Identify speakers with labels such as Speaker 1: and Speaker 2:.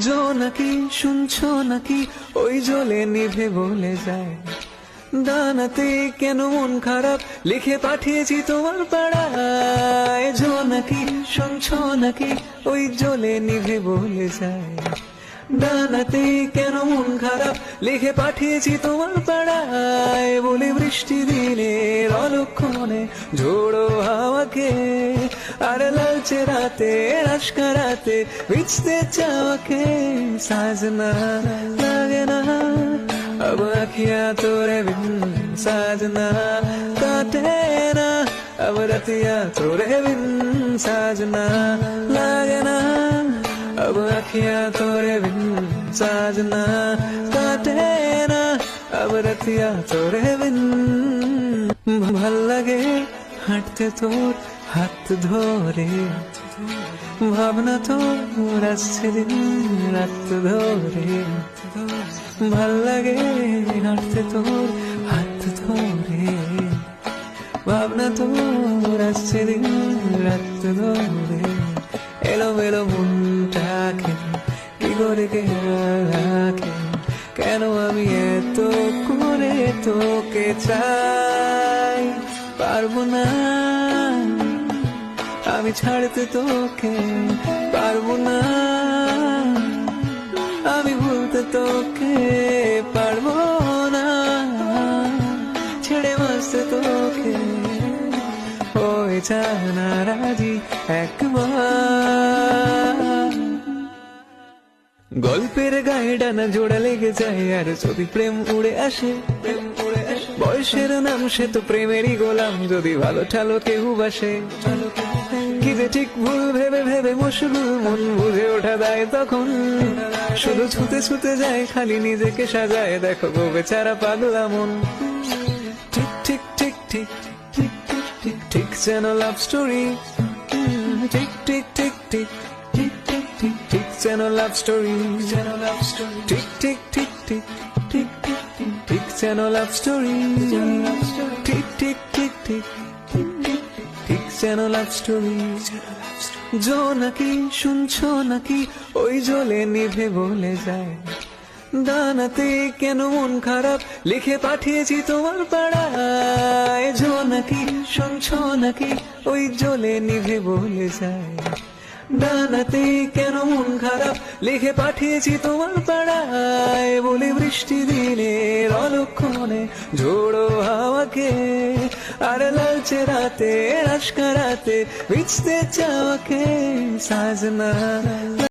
Speaker 1: জো নাকি, শুনছো নাকি? ওই জ্বলে নিভে বলে যায়। দানাতে কেন মন খারাপ? লিখে পাঠিয়েছি তোমার পাড়ায়। জো নাকি, শুনছো নাকি? ওই জ্বলে নিভে বলে যায়। দানাতে কেন মন খারাপ? লিখে পাঠিয়েছি তোমার পাড়ায়। বলে বৃষ্টি দিনের অলক্ষণে ঝোড়ো হাওয়াকে আর লালচে রাতে রাস্কা রাতে ভিজতে চাওয়াকে সাজনা লাগে না अब अखियां तोरे बिन साजना काटे ना अब रतिया तोरे बिन साजना लागे ना अब अखियां तोरे बिन साजना काटे ना अब रतिया तोरे बिन ভাল লাগে হাঁটতে তোর হাত ধরে, ভাবনা তোর আসছে দিন রাত ধরে। ভালো লাগে হাঁটতে তোর হাত ধরে, ভাবনা তোর আসছে দিন রাত ধরে। এলো মেলো মনটাকে কি করে রাখে? কেন আমি এত করে তোকে চাই? পারব না। আমি ছাড়তে তোকে পারব না। আমি ভুলতে তোকে পারব না। ছেড়ে বাঁচতে তোকে ওই জানা রাজি একবার। গল্পের গায়ে ডানা জোড়া লেগে যায়, আর যদি প্রেম উড়ে আসে প্রেম উড়ে আসে, বয়সের নাম সে তো প্রেমেরই গোলাম। যদি ভালো ঠালো কেউ বাসে কি যে ঠিক ভুল ভেবে ভেবে মশগুল মন বুঝে ওঠা দেয় তখন শুধু ছুতে ছুতে যায় খালি নিজেকে সাজায় দেখো গো বেচারা পাগলা মন ঠিক ঠিক ঠিক ঠিক ঠিক ঠিক ঠিক ঠিক যেন লাভ স্টোরি ঠিক ঠিক ঠিক ঠিক ঠিক ঠিক ঠিক ঠিক যেন লাভ স্টোরি যেন লাভ স্টোরি ঠিক ঠিক ঠিক ঠিক ঠিক ঠিক ঠিক ঠিক যেন লাভ স্টোরি ঠিক ঠিক ঠিক ঠিক যেন লাভ স্টোরি জো নাকি, শুনছো নাকি, ওই জ্বলে নিভে বলে যায়। দানাতে কেন মন খারাপ, লিখে পাঠিয়েছি তোমার পাড়ায়। জো নাকি, শুনছো নাকি, ওই জ্বলে নিভে বলে যায়। দানাতে কেন মন খারাপ, লিখে পাঠিয়েছি তোমার পাড়ায়। বলে বৃষ্টি দিনের অলক্ষণে ঝোড়ো হাওয়াকে আর লালচে রাতে রাস্কা রাতে ভিজতে চাওয়াকে সাজনা।